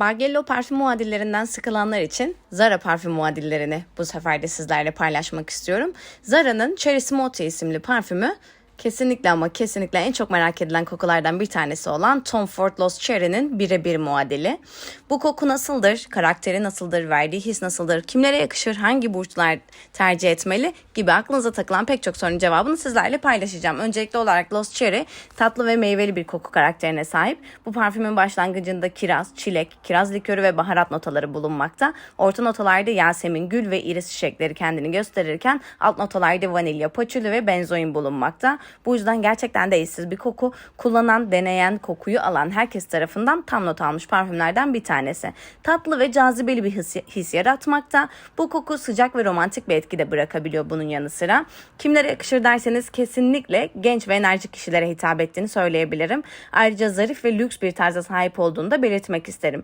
Bargello parfüm muadillerinden sıkılanlar için Zara parfüm muadillerini bu sefer de sizlerle paylaşmak istiyorum. Zara'nın Cherry Smoothie isimli parfümü kesinlikle ama kesinlikle en çok merak edilen kokulardan bir tanesi olan Tom Ford Lost Cherry'nin birebir muadili. Bu koku nasıldır, karakteri nasıldır, verdiği his nasıldır, kimlere yakışır, hangi burçlar tercih etmeli gibi aklınıza takılan pek çok sorunun cevabını sizlerle paylaşacağım. Öncelikli olarak Lost Cherry tatlı ve meyveli bir koku karakterine sahip. Bu parfümün başlangıcında kiraz, çilek, kiraz likörü ve baharat notaları bulunmakta. Orta notalarda yasemin, gül ve iris çiçekleri kendini gösterirken alt notalarda vanilya, paçuli ve benzoin bulunmakta. Bu yüzden gerçekten de eşsiz bir koku. Kullanan, deneyen, kokuyu alan herkes tarafından tam not almış parfümlerden bir tanesi. Tatlı ve cazibeli bir his, his yaratmakta. Bu koku sıcak ve romantik bir etki de bırakabiliyor bunun yanı sıra. Kimlere yakışır derseniz kesinlikle genç ve enerjik kişilere hitap ettiğini söyleyebilirim. Ayrıca zarif ve lüks bir tarza sahip olduğunu da belirtmek isterim.